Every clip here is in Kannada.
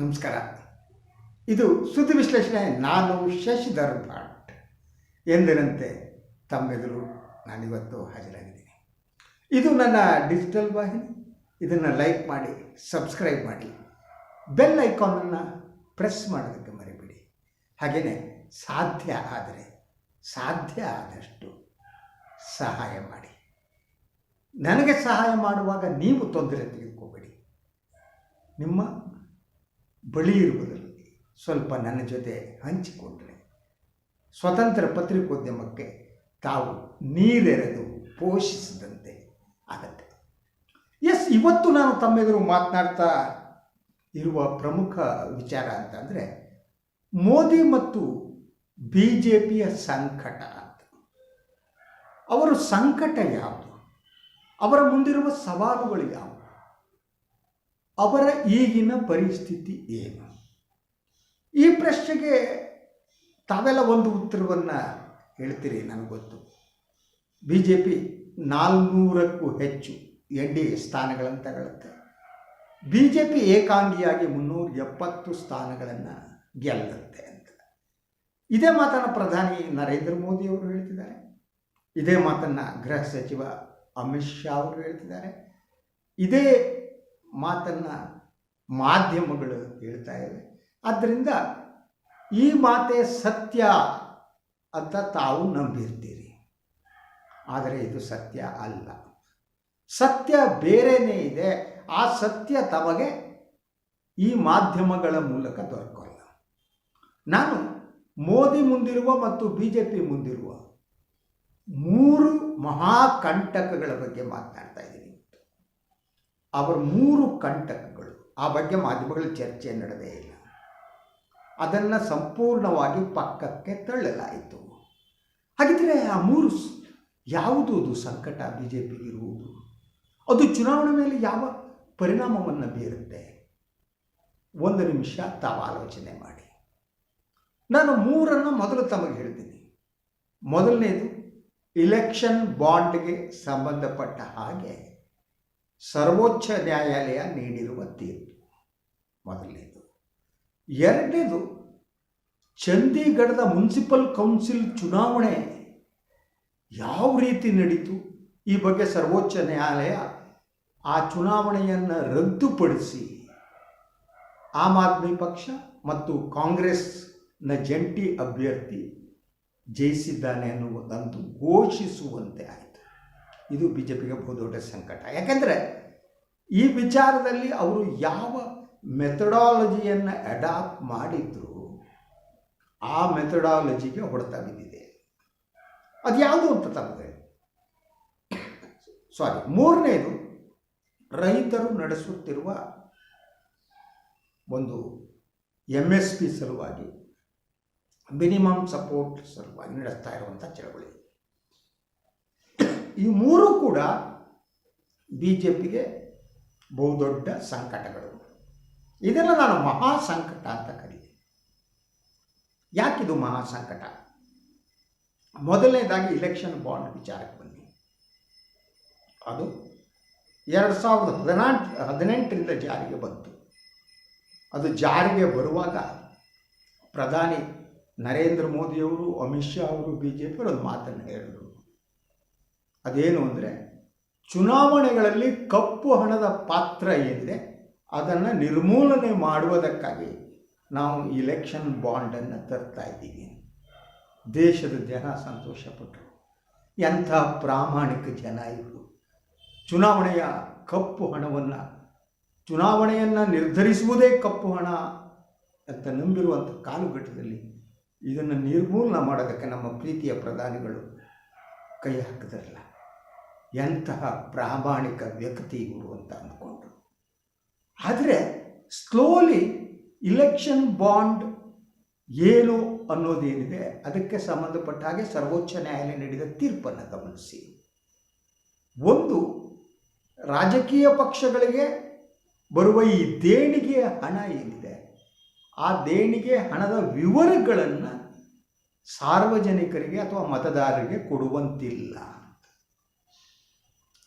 ನಮಸ್ಕಾರ. ಇದು ಸುದ್ದಿ ವಿಶ್ಲೇಷಣೆ ನಾನು ಶಶಿಧರ್ ಭಟ್ ಎಂದಿನಂತೆ ತಮ್ಮೆದುರು ನಾನಿವತ್ತು ಹಾಜರಾಗಿದ್ದೀನಿ. ಇದು ನನ್ನ ಡಿಜಿಟಲ್ ವಾಹಿನಿ. ಇದನ್ನು ಲೈಕ್ ಮಾಡಿ, ಸಬ್ಸ್ಕ್ರೈಬ್ ಮಾಡಿ, ಬೆಲ್ ಐಕಾನನ್ನು ಪ್ರೆಸ್ ಮಾಡೋದಕ್ಕೆ ಮರಿಬೇಡಿ. ಹಾಗೆಯೇ ಸಾಧ್ಯ ಆದರೆ, ಸಾಧ್ಯ ಆದಷ್ಟು ಸಹಾಯ ಮಾಡಿ. ನನಗೆ ಸಹಾಯ ಮಾಡುವಾಗ ನೀವು ತೊಂದರೆ ತೆಗೆದುಕೋಬೇಡಿ. ನಿಮ್ಮ ಬಳಿ ಇರುವುದರಲ್ಲಿ ಸ್ವಲ್ಪ ನನ್ನ ಜೊತೆ ಹಂಚಿಕೊಂಡರೆ. ಸ್ವತಂತ್ರ ಪತ್ರಿಕೋದ್ಯಮಕ್ಕೆ ತಾವು ನೀರೆರೆದು ಪೋಷಿಸಿದಂತೆ ಆಗತ್ತೆ. ಎಸ್ ಇವತ್ತು ನಾನು ತಮ್ಮೆದುರು ಮಾತನಾಡ್ತಾ ಇರುವ ಪ್ರಮುಖ ವಿಚಾರ ಅಂತಂದರೆ ಮೋದಿ ಮತ್ತು ಬಿ ಜೆ ಪಿಯ ಸಂಕಟ ಅಂತ. ಅವರು ಸಂಕಟ ಯಾವುದು? ಅವರ ಮುಂದಿರುವ ಸವಾಲುಗಳು ಯಾವುವು ಅವರ ಈಗಿನ ಪರಿಸ್ಥಿತಿ ಏನು? ಈ ಪ್ರಶ್ನೆಗೆ ತಾವೆಲ್ಲ ಒಂದು ಉತ್ತರವನ್ನು ಹೇಳ್ತೀರಿ ನನಗೆ ಗೊತ್ತು. ಬಿ ಜೆ ಪಿ ನಾಲ್ನೂರಕ್ಕೂ ಹೆಚ್ಚು ಎನ್ ಡಿ ಎ ಸ್ಥಾನಗಳನ್ನು ತಗೊಳುತ್ತೆ. ಬಿ ಜೆ ಪಿ ಏಕಾಂಗಿಯಾಗಿ ಮುನ್ನೂರ ಎಪ್ಪತ್ತು ಸ್ಥಾನಗಳನ್ನು ಗೆಲ್ಲುತ್ತೆ ಅಂತ. ಇದೇ ಮಾತನ್ನು ಪ್ರಧಾನಿ ನರೇಂದ್ರ ಮೋದಿ ಅವರು ಹೇಳ್ತಿದ್ದಾರೆ. ಇದೇ ಮಾತನ್ನು ಗೃಹ ಸಚಿವ ಅಮಿತ್ ಶಾ ಅವರು ಹೇಳ್ತಿದ್ದಾರೆ. ಇದೇ ಮಾತನ್ನು ಮಾಧ್ಯಮಗಳು ಹೇಳ್ತಾ ಇವೆ. ಆದ್ದರಿಂದ ಈ ಮಾತೆ ಸತ್ಯ ಅಂತ ತಾವು ನಂಬಿರ್ತೀರಿ. ಆದರೆ ಇದು ಸತ್ಯ ಅಲ್ಲ. ಸತ್ಯ ಬೇರೆಯೇ ಇದೆ. ಆ ಸತ್ಯ ತಮಗೆ ಈ ಮಾಧ್ಯಮಗಳ ಮೂಲಕ ದೊರಕಲ್ಲ. ನಾನು ಮೋದಿ ಮುಂದಿರುವ ಮತ್ತು ಬಿ ಜೆ ಪಿ ಮುಂದಿರುವ ಮೂರು ಮಹಾಕಂಟಕಗಳ ಬಗ್ಗೆ ಮಾತನಾಡ್ತಾ ಇದ್ದೀನಿ. ಅವರ ಮೂರು ಕಂಟಕಗಳು. ಆ ಬಗ್ಗೆ ಮಾಧ್ಯಮಗಳ ಚರ್ಚೆ ನಡೆದೇ ಇಲ್ಲ. ಅದನ್ನು ಸಂಪೂರ್ಣವಾಗಿ ಪಕ್ಕಕ್ಕೆ ತಳ್ಳಲಾಯಿತು. ಹಾಗಿದ್ರೆ ಆ ಮೂರು ಯಾವುದು ಅದು ಸಂಕಟ ಬಿ ಜೆ ಪಿಗಿರುವುದು ಅದು ಚುನಾವಣೆ ಮೇಲೆ ಯಾವ ಪರಿಣಾಮವನ್ನು ಬೀರುತ್ತೆ? ಒಂದು ನಿಮಿಷ ತಾವು ಆಲೋಚನೆ ಮಾಡಿ. ನಾನು ಮೂರನ್ನು ಮೊದಲು ತಮಗೆ ಹೇಳ್ತೀನಿ. ಮೊದಲನೇದು ಇಲೆಕ್ಷನ್ ಬಾಂಡ್ಗೆ ಸಂಬಂಧಪಟ್ಟ ಹಾಗೆ. ಸರ್ವೋಚ್ಚ ನ್ಯಾಯಾಲಯ ನೀಡಿರುವ ತೀರ್ಪು. ಮೊದಲನೇದು. ಎರಡನೇದು, ಚಂಡೀಗಢದ ಮುನ್ಸಿಪಲ್ ಕೌನ್ಸಿಲ್ ಚುನಾವಣೆ ಯಾವ ರೀತಿ ನಡೀತು? ಈ ಬಗ್ಗೆ ಸರ್ವೋಚ್ಚ ನ್ಯಾಯಾಲಯ ಆ ಚುನಾವಣೆಯನ್ನು ರದ್ದುಪಡಿಸಿ ಆಮ್ ಆದ್ಮಿ ಪಕ್ಷ ಮತ್ತು ಕಾಂಗ್ರೆಸ್ನ ಜಂಟಿ ಅಭ್ಯರ್ಥಿ ಜಯಿಸಿದ್ದಾನೆ ಅನ್ನುವುದಂತೂ ಘೋಷಿಸುವಂತೆ ಆಯಿತು ಇದು ಬಿ ಜೆ ಪಿಗೆ ಬಹುದೊಡ್ಡ ಸಂಕಟ. ಯಾಕೆಂದರೆ ಈ ವಿಚಾರದಲ್ಲಿ ಅವರು ಯಾವ ಮೆಥಡಾಲಜಿಯನ್ನು ಅಡಾಪ್ಟ್ ಮಾಡಿದ್ರು ಆ ಮೆಥಡಾಲಜಿಗೆ ಹೊಡೆತ ಬಿದ್ದಿದೆ. ಅದು ಯಾವುದು ಅಂತ ತಮಗೆ? ಸಾರಿ ಮೂರನೇದು ರೈತರು ನಡೆಸುತ್ತಿರುವ ಒಂದು ಎಂ ಎಸ್ ಪಿ ಸಲುವಾಗಿ ಮಿನಿಮಮ್ ಸಪೋರ್ಟ್ ಸಲುವಾಗಿ ನಡೆಸ್ತಾ ಇರುವಂಥ ಚಳವಳಿ. ಈ ಮೂರು ಕೂಡ ಬಿ ಜೆ ಪಿಗೆ ಬಹುದೊಡ್ಡ ಸಂಕಟಗಳು. ಇದೆಲ್ಲ ನಾನು ಮಹಾ ಸಂಕಟ ಅಂತ ಕರೀತೀನಿ. ಯಾಕಿದು ಮಹಾ ಸಂಕಟ ಮೊದಲನೇದಾಗಿ ಇಲೆಕ್ಷನ್ ಬಾಂಡ್ ವಿಚಾರಕ್ಕೆ ಬನ್ನಿ. ಅದು ಎರಡು ಸಾವಿರದ ಹದಿನಾಲ್ಕು, ಹದಿನೆಂಟರಿಂದ ಜಾರಿಗೆ ಬಂತು. ಅದು ಜಾರಿಗೆ ಬರುವಾಗ ಪ್ರಧಾನಿ ನರೇಂದ್ರ ಮೋದಿಯವರು, ಅಮಿತ್ ಶಾ ಅವರು ಬಿ ಜೆ ಪಿ ಒಂದು ಮಾತನ್ನು ಹೇಳಿದರು. ಅದೇನು ಅಂದರೆ ಚುನಾವಣೆಗಳಲ್ಲಿ ಕಪ್ಪು ಹಣದ ಪಾತ್ರ ಏನಿದೆ, ಅದನ್ನು ನಿರ್ಮೂಲನೆ ಮಾಡುವುದಕ್ಕಾಗಿ ನಾವು ಇಲೆಕ್ಷನ್ ಬಾಂಡನ್ನು ತರ್ತಾ ಇದ್ದೀವಿ. ದೇಶದ ಜನ ಸಂತೋಷಪಟ್ಟರು ಎಂಥ ಪ್ರಾಮಾಣಿಕ ಜನ ಇವರು. ಚುನಾವಣೆಯ ಕಪ್ಪು ಹಣವನ್ನು, ಚುನಾವಣೆಯನ್ನು ನಿರ್ಧರಿಸುವುದೇ ಕಪ್ಪು ಹಣ ಅಂತ ನಂಬಿರುವಂಥ ಕಾಲಘಟ್ಟದಲ್ಲಿ ಇದನ್ನು ನಿರ್ಮೂಲನ ಮಾಡೋದಕ್ಕೆ ನಮ್ಮ ಪ್ರೀತಿಯ ಪ್ರಧಾನಿಗಳು ಕೈ ಹಾಕಿದ್ರಲ್ಲ ಎಂತಹ ಪ್ರಾಮಾಣಿಕ ವ್ಯಕ್ತಿ ಇವರು ಅಂತ ಅಂದ್ಕೊಂಡ್ರು. ಆದರೆ ಸ್ಲೋಲಿ ಇಲೆಕ್ಷನ್ ಬಾಂಡ್ ಏನು ಅನ್ನೋದೇನಿದೆ, ಅದಕ್ಕೆ ಸಂಬಂಧಪಟ್ಟ ಹಾಗೆ ಸರ್ವೋಚ್ಚ ನ್ಯಾಯಾಲಯ ನೀಡಿದ ತೀರ್ಪನ್ನು ಗಮನಿಸಿ. ಒಂದು, ರಾಜಕೀಯ ಪಕ್ಷಗಳಿಗೆ ಬರುವ ಈ ದೇಣಿಗೆ ಹಣ ಏನಿದೆ, ಆ ದೇಣಿಗೆ ಹಣದ ವಿವರಗಳನ್ನು ಸಾರ್ವಜನಿಕರಿಗೆ ಅಥವಾ ಮತದಾರರಿಗೆ ಕೊಡುವಂತಿಲ್ಲ.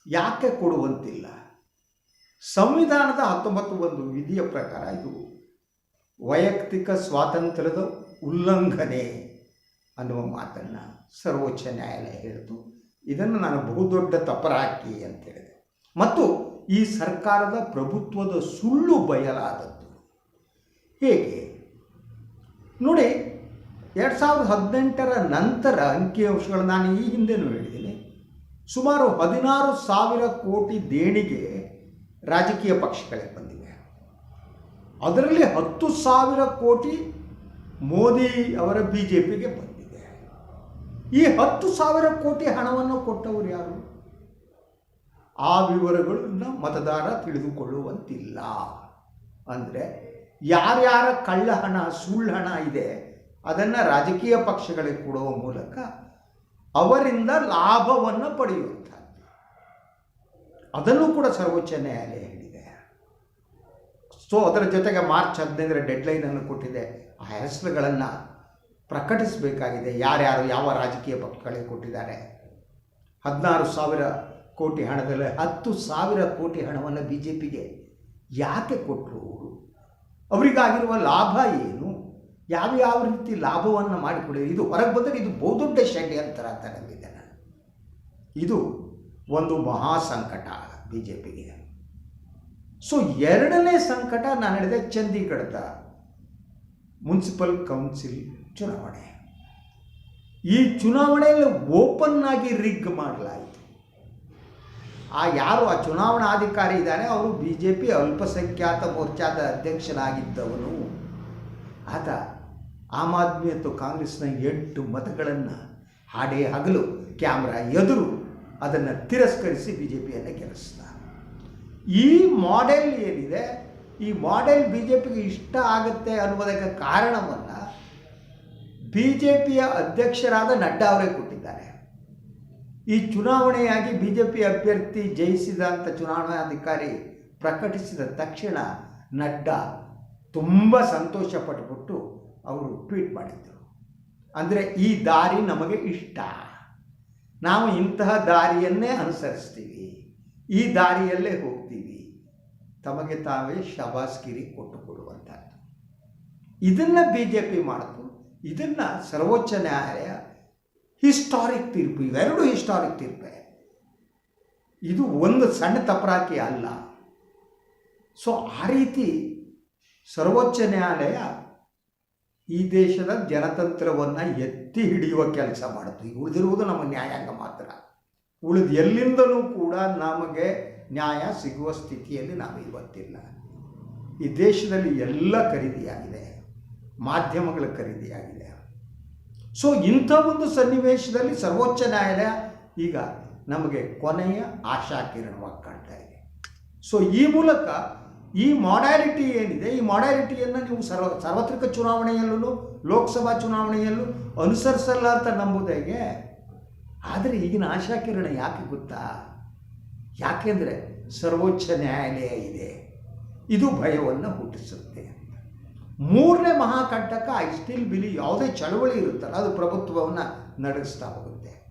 ಯಾಕೆ ಕೊಡುವಂತಿಲ್ಲ? ಸಂವಿಧಾನದ ಹತ್ತೊಂಬತ್ತು ಒಂದು ವಿಧಿಯ ಪ್ರಕಾರ ಇದು ವೈಯಕ್ತಿಕ ಸ್ವಾತಂತ್ರ್ಯದ ಉಲ್ಲಂಘನೆ ಅನ್ನುವ ಮಾತನ್ನು ಸರ್ವೋಚ್ಚ ನ್ಯಾಯಾಲಯ ಹೇಳಿತು. ಇದನ್ನು ನಾನು ಬಹುದೊಡ್ಡ ತಪರಾಕಿ ಅಂತ ಹೇಳಿದೆ. ಮತ್ತು ಈ ಸರ್ಕಾರದ ಪ್ರಭುತ್ವದ ಸುಳ್ಳು ಬಯಲಾದದ್ದು ಹೇಗೆ? ನೋಡಿ, ಎರಡು ಸಾವಿರದ ಹದಿನೆಂಟರ ನಂತರ ಅಂಕಿಅಂಶಗಳು ನಾನು ಈ ಹಿಂದೆನೂ ಹೇಳಿದ್ದೀನಿ. ಸುಮಾರು ಹದಿನಾರು ಸಾವಿರ ಕೋಟಿ ದೇಣಿಗೆ ರಾಜಕೀಯ ಪಕ್ಷಗಳಿಗೆ ಬಂದಿವೆ ಅದರಲ್ಲಿ ಹತ್ತು ಸಾವಿರ ಕೋಟಿ ಮೋದಿ ಅವರ ಬಿ ಜೆ ಪಿಗೆ ಬಂದಿದೆ. ಈ ಹತ್ತು ಸಾವಿರ ಕೋಟಿ ಹಣವನ್ನು ಕೊಟ್ಟವರು ಯಾರು? ಆ ವಿವರಗಳನ್ನು ಮತದಾರ ತಿಳಿದುಕೊಳ್ಳುವಂತಿಲ್ಲ. ಅಂದರೆ ಯಾರ್ಯಾರ ಕಳ್ಳ ಹಣ ಸುಳ್ಳು ಹಣ ಇದೆ, ಅದನ್ನು ರಾಜಕೀಯ ಪಕ್ಷಗಳಿಗೆ ಕೊಡುವ ಮೂಲಕ ಅವರಿಂದ ಲಾಭವನ್ನು ಪಡೆಯುವಂಥದ್ದು. ಅದನ್ನು ಕೂಡ ಸರ್ವೋಚ್ಚ ನ್ಯಾಯಾಲಯ ಹೇಳಿದೆ. ಸೊ ಅದರ ಜೊತೆಗೆ ಮಾರ್ಚ್ ಹದಿನೈದರ ಡೆಡ್ಲೈನನ್ನು ಕೊಟ್ಟಿದೆ. ಆ ಹೆಸರುಗಳನ್ನು ಪ್ರಕಟಿಸಬೇಕಾಗಿದೆ. ಯಾರ್ಯಾರು, ಯಾವ ರಾಜಕೀಯ ಪಕ್ಷಗಳಿಗೆ ಕೊಟ್ಟಿದ್ದಾರೆ. ಹದಿನಾರು ಸಾವಿರ ಕೋಟಿ ಹಣದಲ್ಲಿ ಹತ್ತು ಸಾವಿರ ಕೋಟಿ ಹಣವನ್ನು ಬಿ ಜೆ ಪಿಗೆ ಯಾಕೆ ಕೊಟ್ಟರು ಅವರು? ಅವರಿಗಾಗಿರುವ ಲಾಭ ಏನು? ಯಾವ ಯಾವ ರೀತಿ ಲಾಭವನ್ನು ಮಾಡಿಕೊಡಿ, ಇದು ಹೊರಗೆ ಬಂದರೆ ಇದು ಬಹುದೊಡ್ಡ ಷಡ್ಯಂತರ ಅಂತ ನಂಬಿದ್ದೆ ನಾನು. ಇದು ಒಂದು ಮಹಾ ಸಂಕಟ ಬಿ ಜೆ ಪಿಗೆ ಸೊ ಎರಡನೇ ಸಂಕಟ ನಾನು ಹೇಳಿದೆ ಚಂದೀಗಢದ ಮುನ್ಸಿಪಲ್ ಕೌನ್ಸಿಲ್ ಚುನಾವಣೆ. ಈ ಚುನಾವಣೆಯಲ್ಲಿ ಓಪನ್ ಆಗಿ ರಿಗ್ ಮಾಡಲಾಯಿತು. ಆ ಯಾರು ಆ ಚುನಾವಣಾಧಿಕಾರಿ ಇದ್ದಾನೆ, ಅವರು ಬಿ ಜೆ ಪಿ ಅಲ್ಪಸಂಖ್ಯಾತ ಮೋರ್ಚಾದ ಅಧ್ಯಕ್ಷನಾಗಿದ್ದವನು. ಆತ ಆಮ್ ಆದ್ಮಿ ಮತ್ತು ಕಾಂಗ್ರೆಸ್ನ ಎಂಟು ಮತಗಳನ್ನು ಹಾಡೇ ಹಗಲು ಕ್ಯಾಮ್ರಾ ಎದುರು ಅದನ್ನು ತಿರಸ್ಕರಿಸಿ ಬಿ ಜೆ ಪಿಯನ್ನು ಗೆಲ್ಲಿಸ್ತ ಈ ಮಾಡೆಲ್ ಏನಿದೆ? ಈ ಮಾಡೆಲ್ ಬಿ ಜೆ ಪಿಗೆ ಇಷ್ಟ ಆಗುತ್ತೆ ಅನ್ನುವುದಕ್ಕೆ ಕಾರಣವನ್ನು ಬಿ ಜೆ ಪಿಯ ಅಧ್ಯಕ್ಷರಾದ ನಡ್ಡಾ ಅವರೇ ಕೊಟ್ಟಿದ್ದಾರೆ. ಈ ಚುನಾವಣೆಯಾಗಿ ಬಿ ಜೆ ಪಿ ಅಭ್ಯರ್ಥಿ ಜಯಿಸಿದಂಥ ಚುನಾವಣಾ ಚುನಾವಣಾಧಿಕಾರಿ ಪ್ರಕಟಿಸಿದ ತಕ್ಷಣ ನಡ್ಡಾ ತುಂಬ ಸಂತೋಷ ಪಟ್ಬಿಟ್ಟು ಅವರು ಟ್ವೀಟ್ ಮಾಡಿದ್ದರು ಅಂದರೆ ಈ ದಾರಿ ನಮಗೆ ಇಷ್ಟ. ನಾವು ಇಂತಹ ದಾರಿಯನ್ನೇ ಅನುಸರಿಸ್ತೀವಿ. ಈ ದಾರಿಯಲ್ಲೇ ಹೋಗ್ತೀವಿ. ತಮಗೆ ತಾವೇ ಶಬಾಸ್ಗಿರಿ ಕೊಟ್ಟು ಕೊಡುವಂಥದ್ದು. ಇದನ್ನು ಬಿ ಜೆ ಪಿ ಮಾಡಿತು ಇದನ್ನು ಸರ್ವೋಚ್ಚ ನ್ಯಾಯಾಲಯ ಹಿಸ್ಟಾರಿಕ್ ತೀರ್ಪು, ಇವೆರಡು ಹಿಸ್ಟಾರಿಕ್ ತೀರ್ಪೆ. ಇದು ಒಂದು ಸಣ್ಣ ತಪರಾಕಿ ಅಲ್ಲ. ಸೊ ಆ ರೀತಿ ಸರ್ವೋಚ್ಚ ನ್ಯಾಯಾಲಯ ಈ ದೇಶದ ಜನತಂತ್ರವನ್ನು ಎತ್ತಿ ಹಿಡಿಯುವ ಕೆಲಸ ಮಾಡಿತು. ಉಳಿದಿರುವುದು ನಮ್ಮ ನ್ಯಾಯಾಂಗ ಮಾತ್ರ. ಉಳಿದು ಎಲ್ಲಿಂದಲೂ ಕೂಡ ನಮಗೆ ನ್ಯಾಯ ಸಿಗುವ ಸ್ಥಿತಿಯಲ್ಲಿ ನಾವು ಇವತ್ತಿಲ್ಲ. ಈ ದೇಶದಲ್ಲಿ ಎಲ್ಲ ಖರೀದಿಯಾಗಿದೆ. ಮಾಧ್ಯಮಗಳ ಖರೀದಿಯಾಗಿದೆ. ಸೊ ಇಂಥ ಒಂದು ಸನ್ನಿವೇಶದಲ್ಲಿ ಸರ್ವೋಚ್ಚ ನ್ಯಾಯಾಲಯ ಈಗ ನಮಗೆ ಕೊನೆಯ ಆಶಾಕಿರಣವಾಗಿ ಕಾಣ್ತಾ ಇದೆ. ಸೊ ಈ ಮೂಲಕ ಈ ಮಾಡ್ಯಾಲಿಟಿ ಏನಿದೆ? ಈ ಮಾಡಾಲಿಟಿಯನ್ನು ನೀವು ಸರ್ವ, ಸಾರ್ವತ್ರಿಕ ಚುನಾವಣೆಯಲ್ಲೂ, ಲೋಕಸಭಾ ಚುನಾವಣೆಯಲ್ಲೂ ಅನುಸರಿಸಲ್ಲ ಅಂತ ನಂಬುದಾಗೆ. ಆದರೆ ಈಗಿನ ಆಶಾಕಿರಣ ಯಾಕೆ ಗೊತ್ತಾ? ಯಾಕೆಂದರೆ ಸರ್ವೋಚ್ಚ ನ್ಯಾಯಾಲಯ ಇದೆ. ಇದು ಭಯವನ್ನು ಹುಟ್ಟಿಸುತ್ತೆ. ಮೂರನೇ ಮಹಾಕಂಟಕ ಐ ಸ್ಟಿಲ್ ಬಿಲಿ ಯಾವುದೇ ಚಳವಳಿ ಇರುತ್ತಲ್ಲ, ಅದು ಪ್ರಭುತ್ವವನ್ನು ನಡೆಸ್ತಾ ಹೋಗುತ್ತೆ.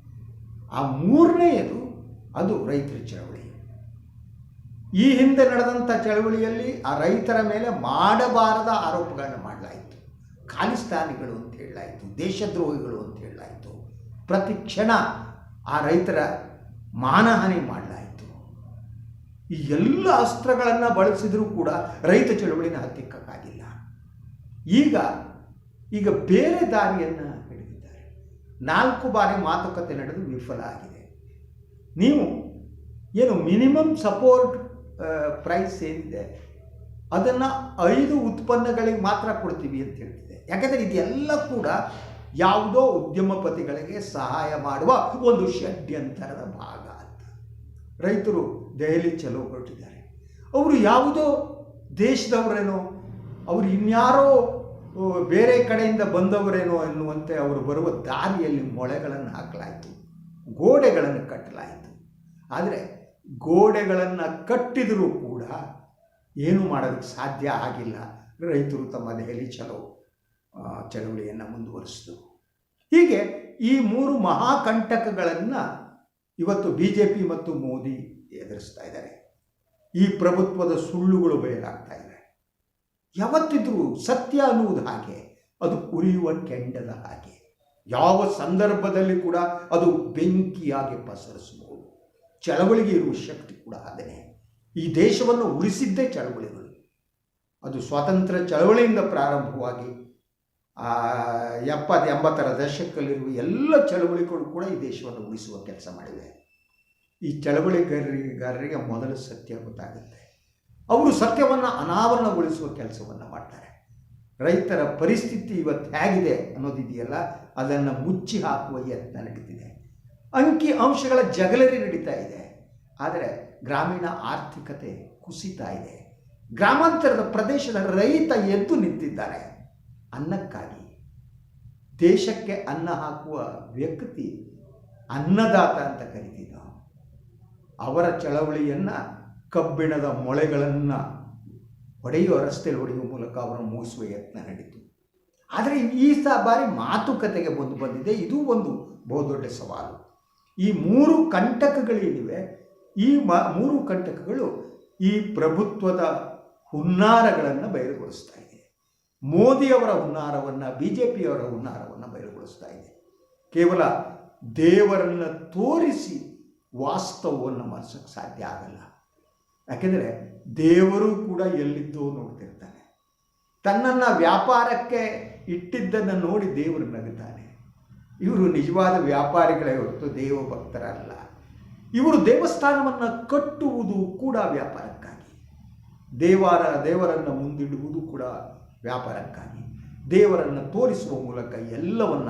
ಆ ಮೂರನೆಯದು ಅದು ರೈತರ ಚಳವಳಿ. ಈ ಹಿಂದೆ ನಡೆದಂಥ ಚಳವಳಿಯಲ್ಲಿ ಆ ರೈತರ ಮೇಲೆ ಮಾಡಬಾರದ ಆರೋಪಗಳನ್ನು ಮಾಡಲಾಯಿತು. ಖಾಲಿಸ್ತಾನಿಗಳು ಅಂತ ಹೇಳಲಾಯಿತು, ದೇಶದ್ರೋಹಿಗಳು ಅಂತ ಹೇಳಲಾಯಿತು. ಪ್ರತಿ ಕ್ಷಣ ಆ ರೈತರ ಮಾನಹಾನಿ ಮಾಡಲಾಯಿತು. ಈ ಎಲ್ಲ ಅಸ್ತ್ರಗಳನ್ನು ಬಳಸಿದರೂ ಕೂಡ ರೈತ ಚಳವಳಿನ ಹತ್ತಿಕ್ಕಾಗಿಲ್ಲ ಈಗ ಈಗ ಬೇರೆ ದಾರಿಯನ್ನು ಹಿಡಿದಿದ್ದಾರೆ. ನಾಲ್ಕು ಬಾರಿ ಮಾತುಕತೆ ನಡೆದು ವಿಫಲ ಆಗಿದೆ. ನೀವು ಏನು ಮಿನಿಮಮ್ ಸಪೋರ್ಟ್ ಪ್ರೈಸ್ ಏನಿದೆ, ಅದನ್ನು ಐದು ಉತ್ಪನ್ನಗಳಿಗೆ ಮಾತ್ರ ಕೊಡ್ತೀವಿ ಅಂತ ಹೇಳ್ತಿದೆ. ಯಾಕಂದರೆ ಇದೆಲ್ಲ ಕೂಡ ಯಾವುದೋ ಉದ್ಯಮಪತಿಗಳಿಗೆ ಸಹಾಯ ಮಾಡುವ ಒಂದು ಷಡ್ಯಂತರದ ಭಾಗ ಅಂತ. ರೈತರು ದೆಹಲಿ ಚಲೋ ಹೊರಟಿದ್ದಾರೆ. ಅವರು ಯಾವುದೋ ದೇಶದವರೇನೋ, ಅವರು ಇನ್ಯಾರೋ ಬೇರೆ ಕಡೆಯಿಂದ ಬಂದವರೇನೋ ಎನ್ನುವಂತೆ ಅವರು ಬರುವ ದಾರಿಯಲ್ಲಿ ಮೊಳೆಗಳನ್ನು ಹಾಕಲಾಯಿತು, ಗೋಡೆಗಳನ್ನು ಕಟ್ಟಲಾಯಿತು ಆದರೆ ಗೋಡೆಗಳನ್ನು ಕಟ್ಟಿದರೂ ಕೂಡ ಏನು ಮಾಡೋದಕ್ಕೆ ಸಾಧ್ಯ ಆಗಿಲ್ಲ. ರೈತರು ತಮ್ಮ ದೆಹಲಿ ಚಲೋ ಚಳವಳಿಯನ್ನು ಮುಂದುವರಿಸಿದರು. ಹೀಗೆ ಈ ಮೂರು ಮಹಾಕಂಟಕಗಳನ್ನು ಇವತ್ತು ಬಿ ಜೆ ಪಿ ಮತ್ತು ಮೋದಿ ಎದುರಿಸ್ತಾ ಇದ್ದಾರೆ. ಈ ಪ್ರಭುತ್ವದ ಸುಳ್ಳುಗಳು ಬಯಲಾಗ್ತಾ ಇದೆ ಯಾವತ್ತಿದ್ರೂ ಸತ್ಯ ಅನ್ನುವುದು ಹಾಗೆ, ಅದು ಉರಿಯುವ ಕೆಂಡದ ಹಾಗೆ. ಯಾವ ಸಂದರ್ಭದಲ್ಲಿ ಕೂಡ ಅದು ಬೆಂಕಿಯಾಗಿ ಪಸರಿಸಬಹುದು ಚಳವಳಿಗೆ ಇರುವ ಶಕ್ತಿ ಕೂಡ ಅದನ್ನೇ ಈ ದೇಶವನ್ನು ಉಳಿಸಿದ್ದೇ ಚಳವಳಿಗಳು. ಅದು ಸ್ವಾತಂತ್ರ್ಯ ಚಳವಳಿಯಿಂದ ಪ್ರಾರಂಭವಾಗಿ ಎಪ್ಪತ್ತು ಎಂಬತ್ತರ ದಶಕದಲ್ಲಿರುವ ಎಲ್ಲ ಚಳವಳಿಗಳು ಕೂಡ ಈ ದೇಶವನ್ನು ಉಳಿಸುವ ಕೆಲಸ ಮಾಡಿವೆ. ಈ ಚಳವಳಿಗಾರರಿಗೆ ಮೊದಲು ಸತ್ಯ ಗೊತ್ತಾಗುತ್ತೆ. ಅವರು ಸತ್ಯವನ್ನು ಅನಾವರಣಗೊಳಿಸುವ ಕೆಲಸವನ್ನು ಮಾಡ್ತಾರೆ. ರೈತರ ಪರಿಸ್ಥಿತಿ ಇವತ್ತು ಹೇಗಿದೆ ಅನ್ನೋದಿದೆಯಲ್ಲ, ಅದನ್ನು ಮುಚ್ಚಿ ಹಾಕುವ ಯತ್ನ ನಡೀತಿದೆ. ಅಂಕಿ ಅಂಶಗಳ ಜಗಳರಿ ನಡೀತಾ ಇದೆ. ಆದರೆ ಗ್ರಾಮೀಣ ಆರ್ಥಿಕತೆ ಕುಸಿತಾ ಇದೆ. ಗ್ರಾಮಾಂತರದ ಪ್ರದೇಶದ ರೈತ ಎದ್ದು ನಿಂತಿದ್ದಾರೆ ಅನ್ನಕ್ಕಾಗಿ ದೇಶಕ್ಕೆ ಅನ್ನ ಹಾಕುವ ವ್ಯಕ್ತಿ ಅನ್ನದಾತ ಅಂತ ಕರಿತೀವಿ ನಾವು ಅವರ ಚಳವಳಿಯನ್ನು, ಕಬ್ಬಿಣದ ಮೊಳೆಗಳನ್ನು ಹೊಡೆಯುವ ರಸ್ತೆಯಲ್ಲಿ ಹೊಡೆಯುವ ಮೂಲಕ ಅವರು ಮುಗಿಸುವ ಯತ್ನ ನಡೀತು. ಆದರೆ ಈ ಸ ಬಾರಿ ಮಾತುಕತೆಗೆ ಬಂದು ಬಂದಿದೆ. ಇದು ಒಂದು ಬಹುದೊಡ್ಡ ಸವಾಲು. ಈ ಮೂರು ಕಂಟಕಗಳೇನಿವೆ ಈ ಮ, ಮೂರು ಕಂಟಕಗಳು ಈ ಪ್ರಭುತ್ವದ ಹುನ್ನಾರಗಳನ್ನು ಬಯಲುಗೊಳಿಸ್ತಾ ಇದೆ. ಮೋದಿಯವರ ಹುನ್ನಾರವನ್ನು ಬಿ ಜೆ ಪಿಯವರ ಹುನ್ನಾರವನ್ನು ಬಯಲುಗೊಳಿಸ್ತಾ ಇದೆ. ಕೇವಲ ದೇವರನ್ನು ತೋರಿಸಿ ವಾಸ್ತವವನ್ನು ಮರೆಸೋಕ್ಕೆ ಸಾಧ್ಯ ಆಗಲ್ಲ. ಯಾಕೆಂದರೆ ದೇವರು ಕೂಡ ಎಲ್ಲಿದ್ದೋ ನೋಡ್ತಿರ್ತಾನೆ. ತನ್ನನ್ನು ವ್ಯಾಪಾರಕ್ಕೆ ಇಟ್ಟಿದ್ದನ್ನು ನೋಡಿ ದೇವರು ನಗುತ್ತಾನೆ ಇವರು ನಿಜವಾದ ವ್ಯಾಪಾರಿಗಳೇ ಹೊರತು ದೇವ ಭಕ್ತರಲ್ಲ ಇವರು ದೇವಸ್ಥಾನವನ್ನು ಕಟ್ಟುವುದು ಕೂಡ ವ್ಯಾಪಾರಕ್ಕಾಗಿ. ದೇವರ, ದೇವರನ್ನು ಮುಂದಿಡುವುದು ಕೂಡ ವ್ಯಾಪಾರಕ್ಕಾಗಿ. ದೇವರನ್ನು ತೋರಿಸುವ ಮೂಲಕ ಎಲ್ಲವನ್ನ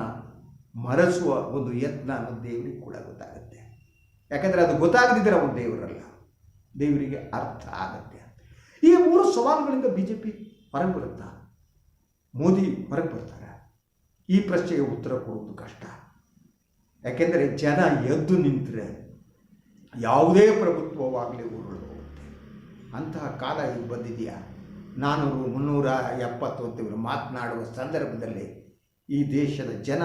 ಮರೆಸುವ ಒಂದು ಯತ್ನ ಅನ್ನೋದು ದೇವರಿಗೆ ಕೂಡ ಗೊತ್ತಾಗುತ್ತೆ. ಯಾಕಂದರೆ ಅದು ಗೊತ್ತಾಗದಿದ್ದರೆ ಅವನು ದೇವರಲ್ಲ. ದೇವರಿಗೆ ಅರ್ಥ ಆಗುತ್ತೆ ಈ ಮೂರು ಸವಾಲುಗಳಿಂದ ಬಿ ಜೆ ಪಿ ಹೊರಗೆ ಮೋದಿ ಹೊರಗೆ ಈ ಪ್ರಶ್ನೆಗೆ ಉತ್ತರ ಕೊಡುವುದು ಕಷ್ಟ. ಯಾಕೆಂದರೆ ಜನ ಎದ್ದು ನಿಂತರೆ ಯಾವುದೇ ಪ್ರಭುತ್ವವಾಗಲಿ ಉರುಳು ಹೋಗುತ್ತೆ. ಅಂತಹ ಕಾಲ ಈಗ ಬಂದಿದೆಯಾ? ನಾನ್ನೂರು ಮುನ್ನೂರ ಎಪ್ಪತ್ತು ಇವರು ಮಾತನಾಡುವ ಸಂದರ್ಭದಲ್ಲಿ ಈ ದೇಶದ ಜನ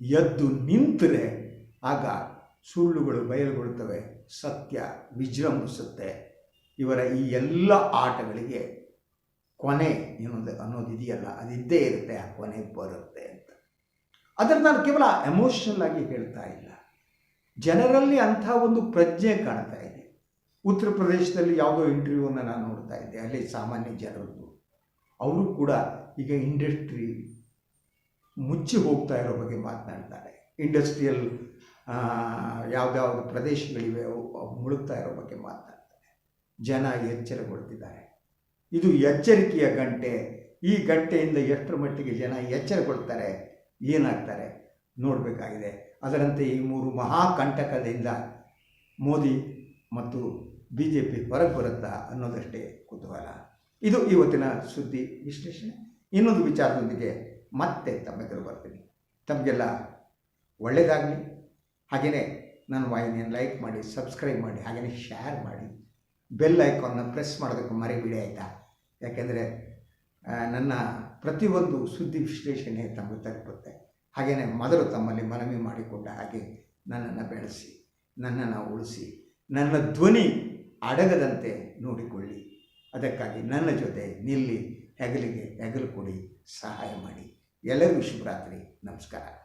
ಎದ್ದು ನಿಂತರೆ ಆಗ ಸುಳ್ಳುಗಳು ಬಯಲುಗೊಳ್ತವೆ ಸತ್ಯ ವಿಜೃಂಭಿಸುತ್ತೆ. ಇವರ ಈ ಎಲ್ಲ ಆಟಗಳಿಗೆ ಕೊನೆ ಏನೊಂದು ಅನ್ನೋದಿದೆಯಲ್ಲ, ಅದಿದ್ದೇ ಇರುತ್ತೆ, ಆ ಕೊನೆ ಬರುತ್ತೆ. ಅದನ್ನು ನಾನು ಕೇವಲ ಎಮೋಷನಲ್ ಆಗಿ ಹೇಳ್ತಾ ಇಲ್ಲ. ಜನರಲ್ಲಿ ಅಂಥ ಒಂದು ಪ್ರಜ್ಞೆ ಕಾಣ್ತಾ ಇದೆ. ಉತ್ತರ ಪ್ರದೇಶದಲ್ಲಿ ಯಾವುದೋ ಇಂಟರ್ವ್ಯೂವನ್ನು ನಾನು ನೋಡ್ತಾ ಇದ್ದೆ, ಅಲ್ಲಿ ಸಾಮಾನ್ಯ ಜನರದ್ದು. ಅವರು ಕೂಡ ಈಗ ಇಂಡಸ್ಟ್ರಿ ಮುಚ್ಚಿ ಹೋಗ್ತಾ ಇರೋ ಬಗ್ಗೆ ಮಾತನಾಡ್ತಾರೆ. ಇಂಡಸ್ಟ್ರಿಯಲ್ ಯಾವುದ್ಯಾವುದು ಪ್ರದೇಶಗಳಿವೆ ಮುಳುಗ್ತಾ ಇರೋ ಬಗ್ಗೆ ಮಾತನಾಡ್ತಾರೆ. ಜನ ಎಚ್ಚರಗೊಳ್ತಿದ್ದಾರೆ. ಇದು ಎಚ್ಚರಿಕೆಯ ಗಂಟೆ. ಈ ಗಂಟೆಯಿಂದ ಎಷ್ಟರ ಮಟ್ಟಿಗೆ ಜನ ಎಚ್ಚರಗೊಳ್ತಾರೆ? ಏನಾಗ್ತಾರೆ? ನೋಡಬೇಕಾಗಿದೆ. ಅದರಂತೆ ಈ ಮೂರು ಮಹಾಕಂಟಕದಿಂದ ಮೋದಿ ಮತ್ತು ಬಿ ಜೆ ಪಿ ಹೊರಗೆ ಬರುತ್ತಾ ಅನ್ನೋದಷ್ಟೇ ಕುತೂಹಲ. ಇದು ಇವತ್ತಿನ ಸುದ್ದಿ ವಿಶ್ಲೇಷಣೆ. ಇನ್ನೊಂದು ವಿಚಾರದೊಂದಿಗೆ ಮತ್ತೆ ತಮ್ಮೆದುರು ಬರ್ತೀನಿ. ತಮಗೆಲ್ಲ ಒಳ್ಳೆಯದಾಗಲಿ ಹಾಗೆಯೇ ನನ್ನ ವಾಹಿನಿಯನ್ನು ಲೈಕ್ ಮಾಡಿ, ಸಬ್ಸ್ಕ್ರೈಬ್ ಮಾಡಿ ಹಾಗೆಯೇ ಶೇರ್ ಮಾಡಿ. ಬೆಲ್ ಐಕಾನ್ನ ಪ್ರೆಸ್ ಮಾಡೋದಕ್ಕೆ ಮರಿಬಿಡಿ ಆಯಿತಾ? ಯಾಕೆಂದರೆ ನನ್ನ ಪ್ರತಿಯೊಂದು ಸುದ್ದಿ ವಿಶ್ಲೇಷಣೆ ತಮಗೆ ತಲುಪುತ್ತೆ ಹಾಗೆಯೇ ಮೊದಲು ತಮ್ಮಲ್ಲಿ ಮನವಿ ಮಾಡಿಕೊಂಡ ಹಾಗೆ ನನ್ನನ್ನು ಬೆಳೆಸಿ, ನನ್ನನ್ನು ಉಳಿಸಿ, ನನ್ನ ಧ್ವನಿ ಅಡಗದಂತೆ ನೋಡಿಕೊಳ್ಳಿ. ಅದಕ್ಕಾಗಿ ನನ್ನ ಜೊತೆ ನಿಲ್ಲಿ, ಹೆಗಲಿಗೆ ಹೆಗಲು ಕೊಡಿ, ಸಹಾಯ ಮಾಡಿ. ಎಲ್ಲರಿಗೂ ಶುಭರಾತ್ರಿ. ನಮಸ್ಕಾರ.